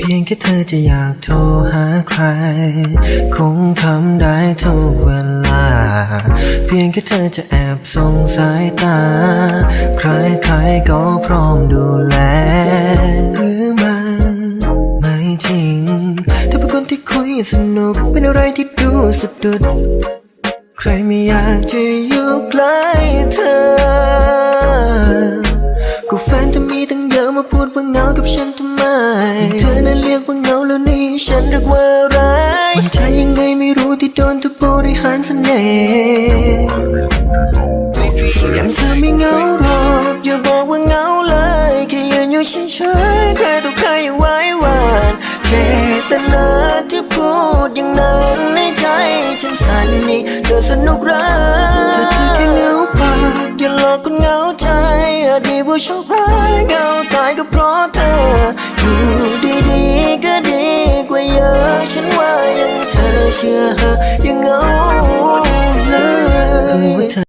เพียงแค่เธอจะอยากโทรหาใคร คงทำได้ทุกเวลา เพียงแค่เธอจะแอบส่งสายตาใครใครๆก็พร้อมดูแล หรือมันไม่จริงเธอเป็นคนที่คุยสนุก เป็นอะไรที่ดูสะดุด ใครไม่อยากจะอยู่ใกล้เธอก็แฟนจะมีตั้งเยอะมาพูดว่าเหงากับฉันทำไมเธอน รียกว่าเงาแล้วนี่ฉันเรียกว่าอะไรมันใช่ยังไงไม่รู้ที่โดนเธอบริหารเสน่ห์ยังเธอไม่เงาหรอกอย่าบอกว่าเงาเลยแค่ยืนอยู่เฉยๆใครต่อใครอย่าไว้วานเจตนาที่พูดอย่างนั้นในใจฉันสั่นนี่เธอสนุกรักเธอที่แค่เงาปากอย่าหลอกคนเงาใจอาจมีผู้ชอบร้าย chưa hờ ยัง ngỡ